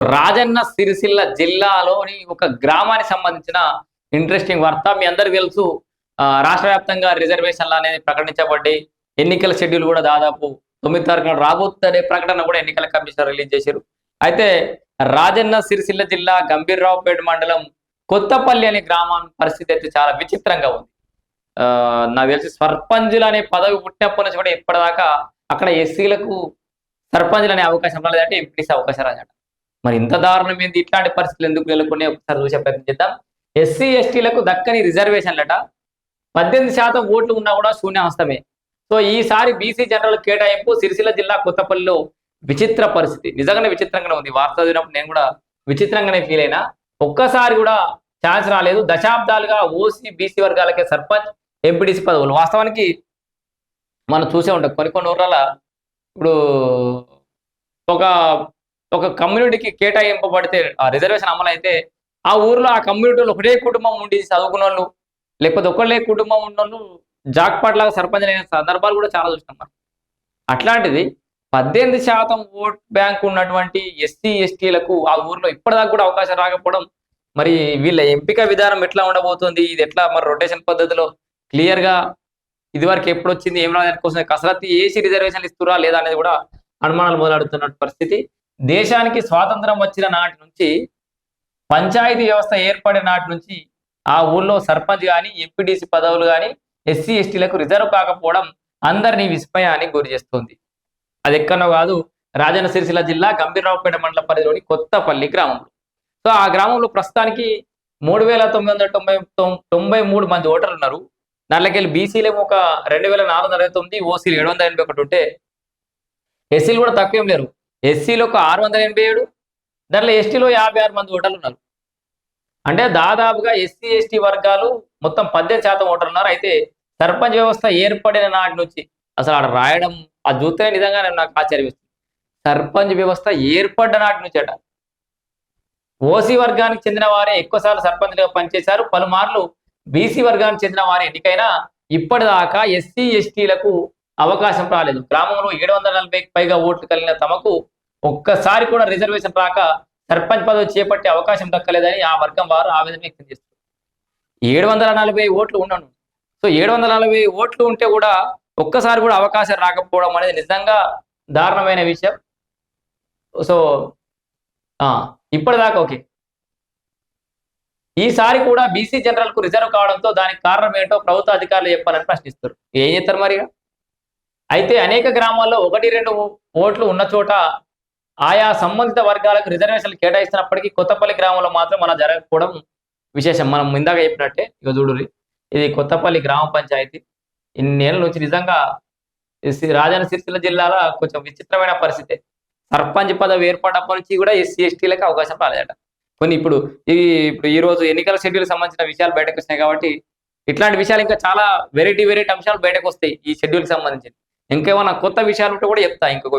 రాజన్న సిరిసిల్ల జిల్లాలోని ఒక గ్రామానికి సంబంధించిన ఇంట్రెస్టింగ్ వార్త. మీ అందరికి తెలుసు ఆ, రాష్ట్ర వ్యాప్తంగా రిజర్వేషన్లు అనేది ప్రకటించబడ్డాయి. ఎన్నికల షెడ్యూల్ కూడా దాదాపు తొమ్మిది తారీఖున రాబోతుందనే ప్రకటన కూడా ఎన్నికల కమిషన్ రిలీజ్ చేశారు. అయితే రాజన్న సిరిసిల్ల జిల్లా గంభీర్రావుపేట మండలం కొత్తపల్లి అనే గ్రామం పరిస్థితి అయితే చాలా విచిత్రంగా ఉంది. ఆ, నాకు తెలిసి సర్పంచులు అనే పదవి పుట్టినప్పటి నుంచి కూడా ఇప్పటిదాకా అక్కడ ఎస్సీలకు సర్పంచులు అనే అవకాశం రాలేదంటే ఎంపీసీ అవకాశం రాదంట. మరి ఇంత దారుణం ఏంది ఇట్లాంటి పరిస్థితులు ఎందుకు నెలకొని ఒకసారి చూసే ప్రయత్నం చేద్దాం. ఎస్సీ ఎస్టీలకు దక్కని రిజర్వేషన్లట. పద్దెనిమిది శాతం ఓట్లు ఉన్నా కూడా శూన్యహస్తమే సో ఈసారి బీసీ జనరల్ కేటాయింపు సిరిసిల్ల జిల్లా కొత్తపల్లిలో విచిత్ర పరిస్థితి. నిజంగానే విచిత్రంగానే ఉంది. వార్త చదివినప్పుడు నేను కూడా విచిత్రంగానే ఫీల్ అయినా. ఒక్కసారి కూడా ఛాన్స్ రాలేదు. దశాబ్దాలుగా ఓసీ బీసీ వర్గాలకే సర్పంచ్ ఎంపీడీసీ పదవులు. వాస్తవానికి మనం చూసే ఉంటాం. కొన్ని కొన్ని ఊర్ల ఇప్పుడు ఒక ఒక కమ్యూనిటీకి కేటాయింపబడితే ఆ రిజర్వేషన్ అమలు అయితే ఆ ఊర్లో ఆ కమ్యూనిటీలో ఒకటే కుటుంబం ఉండి చదువుకున్న వాళ్ళు లేకపోతే ఒకళ్ళే కుటుంబం ఉన్న వాళ్ళు జాక్పాట్ లాగా సర్పంచ్ అయిన సందర్భాలు కూడా చాలా చూసినాం మనం. అట్లాంటిది పద్దెనిమిది శాతం ఓట్ బ్యాంక్ ఉన్నటువంటి ఎస్సీ ఎస్టీలకు ఆ ఊర్లో ఇప్పటిదాకా కూడా అవకాశం రాకపోవడం మరి వీళ్ళ ఎంపిక విధానం ఎట్లా ఉండబోతుంది? ఇది ఎట్లా మరి రొటేషన్ పద్ధతిలో క్లియర్గా ఇదివరకు ఎప్పుడు వచ్చింది ఏం రాదని? కోసం కసరత్తు ఏసీ రిజర్వేషన్లు ఇస్తురా లేదా అనేది కూడా అనుమానాలు మొదలెడుతున్న పరిస్థితి. దేశానికి స్వాతంత్రం వచ్చిన నాటి నుంచి పంచాయతీ వ్యవస్థ ఏర్పడిన నాటి నుంచి ఆ ఊర్లో సర్పంచ్ కానీ ఎంపీడీసీ పదవులు కానీ ఎస్సీ ఎస్టీలకు రిజర్వ్ కాకపోవడం అందరినీ విస్మయానికి గురి చేస్తుంది. అది ఎక్కడో కాదు రాజన్న సిరిసిల్ల జిల్లా గంభీరరావుపేట మండల పరిధిలోని కొత్తపల్లి గ్రామంలో. సో ఆ గ్రామంలో ప్రస్తుతానికి మూడు వేల తొమ్మిది వందల తొంభై తొంభై మూడు మంది ఓటర్లు ఉన్నారు. దాంట్లోకెళ్ళి బీసీలేమో ఒక రెండు వేల నాలుగు వందల అరవై తొమ్మిది ఓసీలు ఏడు వందల ఎనభై ఒకటి ఉంటే ఎస్సీలు కూడా తక్కువేం లేరు. ఎస్సీలో ఒక ఆరు వందల ఎనభై ఏడు దాంట్లో ఎస్టీలో యాభై ఆరు మంది ఓటర్లు ఉన్నారు. అంటే దాదాపుగా ఎస్సీ ఎస్టీ వర్గాలు మొత్తం పద్దెనిమిది శాతం ఓటర్లు ఉన్నారు. అయితే సర్పంచ్ వ్యవస్థ ఏర్పడిన నాటి నుంచి అసలు ఆడ రాయడం అది చూస్తే నిజంగా నాకు ఆశ్చర్యమిస్తుంది సర్పంచ్ వ్యవస్థ ఏర్పడ్డ నాటి నుంచి అట. ఓసీ వర్గానికి చెందిన వారే ఎక్కువసార్లు సర్పంచ్గా పనిచేశారు. పలుమార్లు బీసీ వర్గానికి చెందిన వారే ఎన్నికైనా ఇప్పటిదాకా ఎస్సీ ఎస్టీలకు అవకాశం రాలేదు. గ్రామంలో ఏడు వందల నలభైకి పైగా ఓట్లు కలిగిన తమకు ఒక్కసారి కూడా రిజర్వేషన్ రాక సర్పంచ్ పదవి చేపట్టే అవకాశం దక్కలేదని ఆ వర్గం వారు ఆవేదన వ్యక్తం చేస్తారు ఏడు వందల నలభై ఓట్లు ఉన్నాను సో ఏడు వందల నలభై ఓట్లు ఉంటే కూడా ఒక్కసారి కూడా అవకాశం రాకపోవడం అనేది నిజంగా దారుణమైన విషయం. సో ఆ, ఇప్పటిదాకా ఓకే. ఈసారి కూడా బీసీ జనరల్కు రిజర్వ్ కావడంతో దానికి కారణం ఏంటో ప్రభుత్వ అధికారులు చెప్పాలని ప్రశ్నిస్తారు ఏం చేస్తారు మరి అయితే అనేక గ్రామాల్లో ఒకటి రెండు ఓట్లు ఉన్న చోట ఆయా సంబంధిత వర్గాలకు రిజర్వేషన్లు కేటాయిస్తున్నప్పటికీ కొత్తపల్లి గ్రామంలో మాత్రం అలా జరగకపోవడం విశేషం. మనం ఇందాక చెప్పినట్టే ఇక చూడుర్రి ఇది కొత్తపల్లి గ్రామ పంచాయతీ. ఇన్నేళ్ళ నుంచి నిజంగా రాజన్న సిరిసిల్ల జిల్లాలో కొంచెం విచిత్రమైన పరిస్థితి. సర్పంచ్ పదవి ఏర్పడినప్పటి నుంచి కూడా ఎస్సీ ఎస్టీలకు అవకాశం రాలేదట. కొన్ని ఇప్పుడు ఈ ఇప్పుడు ఈ రోజు ఎన్నికల షెడ్యూల్ సంబంధించిన విషయాలు బయటకు వచ్చినాయి కాబట్టి ఇట్లాంటి విషయాలు ఇంకా చాలా వెరైటీ వెరైటీ అంశాలు బయటకు వస్తాయి ఈ షెడ్యూల్ సంబంధించి ఇంకేమైనా కొత్త విషయాలు ఉంటే కూడా చెప్తా ఇంకొక